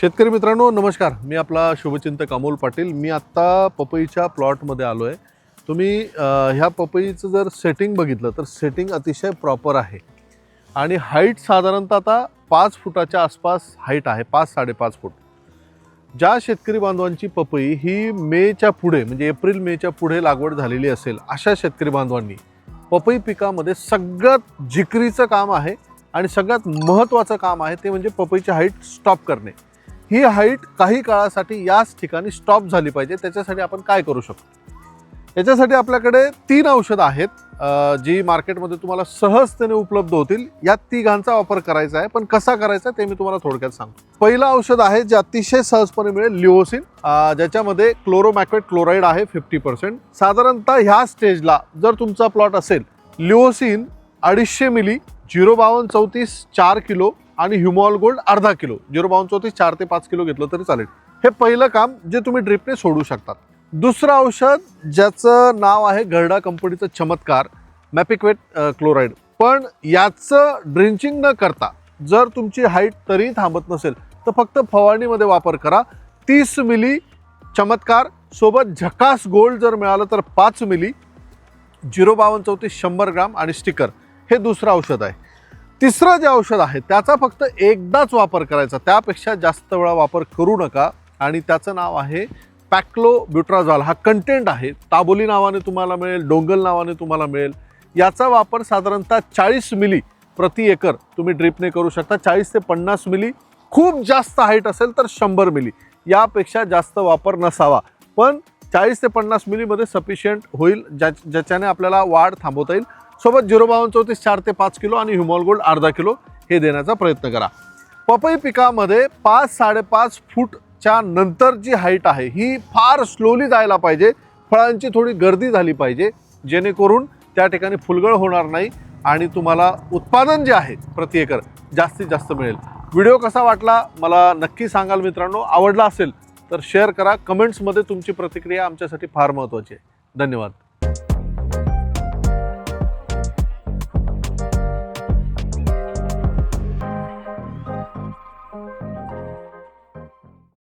शेतकरी मित्रांनो नमस्कार. मी आपला शुभचिंतक अमोल पाटील. मी आत्ता पपईच्या प्लॉटमध्ये आलो आहे तुम्ही ह्या पपईचं जर सेटिंग बघितलं तर सेटिंग अतिशय प्रॉपर आहे. आणि हाईट साधारणतः आता पाच फुटाच्या आसपास हाईट आहे पाच साडेपाच फूट. ज्या शेतकरी बांधवांची पपई ही मेच्या पुढे म्हणजे एप्रिल मेच्या पुढे लागवड झालेली असेल अशा शेतकरी बांधवांनी पपई पिकामध्ये सगळ्यात जिकरीचं काम आहे आणि सगळ्यात महत्त्वाचं काम आहे ते म्हणजे पपईची हाईट स्टॉप करणे. ही हाईट काही काळासाठी याच ठिकाणी स्टॉप झाली पाहिजे. त्याच्यासाठी आपण काय करू शकतो? याच्यासाठी आपल्याकडे तीन औषधं आहेत जी मार्केटमध्ये तुम्हाला सहजतेने उपलब्ध होतील. या तिघांचा वापर करायचा आहे. पण कसा करायचा ते मी तुम्हाला थोडक्यात सांगतो. पहिलं औषध आहे जे अतिशय सहजपणे मिळेल लिओसिन. ज्याच्यामध्ये क्लोरोमॅक्वेट क्लोराईड आहे फिफ्टी पर्सेंट साधारणतः ह्या स्टेजला जर तुमचा प्लॉट असेल लिओसिन अडीचशे मिली झिरो बावन्न चौतीस चार किलो आणि ह्युमॉल गोल्ड अर्धा किलो. झिरो बावन चौतीस चार ते पाच किलो घेतलं तरी चालेल. हे पहिलं काम जे तुम्ही ड्रिपने सोडू शकतात. दुसरं औषध ज्याचं नाव आहे घरडा कंपनीचं चमत्कार मॅपिक्वेट क्लोराईड पण याचं ड्रिंचिंग न करता जर तुमची हाईट तरी थांबत नसेल तर फक्त फवारणीमध्ये वापर करा. तीस मिली चमत्कार सोबत झकास गोल्ड जर मिळालं तर पाच मिली झिरो बावन्न चौतीस शंभर ग्राम आणि स्टिकर हे दुसरं औषध आहे. तिसरं जे औषध आहे त्याचा फक्त एकदाच वापर करायचा. त्यापेक्षा जास्त वेळा वापर करू नका. आणि त्याचं नाव आहे पॅक्लो ब्युट्राझॉल हा कंटेंट आहे. ताबोली नावाने तुम्हाला मिळेल डोंगल नावाने तुम्हाला मिळेल. याचा वापर साधारणतः चाळीस मिली प्रति एकर तुम्ही ड्रिपने करू शकता. चाळीस ते पन्नास मिली. खूप जास्त हाईट असेल तर शंभर मिली. यापेक्षा जास्त वापर नसावा. पण चाळीस ते पन्नास मिलीमध्ये सफिशियंट होईल ज्या ज्याच्याने आपल्याला वाढ थांबवता येईल. सोबत झिरो बावन्न चौतीस चार ते पाच किलो आणि ह्युमॉल गोल्ड अर्धा किलो हे देण्याचा प्रयत्न करा. पपई पिकामध्ये पाच साडेपाच फूटच्या नंतर जी हाईट आहे ही फार स्लोली जायला पाहिजे. फळांची थोडी गर्दी झाली पाहिजे. जेणेकरून त्या ठिकाणी फुलगळ होणार नाही आणि तुम्हाला उत्पादन जे आहे प्रति एकर जास्तीत जास्त मिळेल. व्हिडिओ कसा वाटला मला नक्की सांगाल मित्रांनो. आवडला असेल तर शेअर करा. कमेंट्समध्ये तुमची प्रतिक्रिया आमच्यासाठी फार महत्त्वाची आहे. धन्यवाद.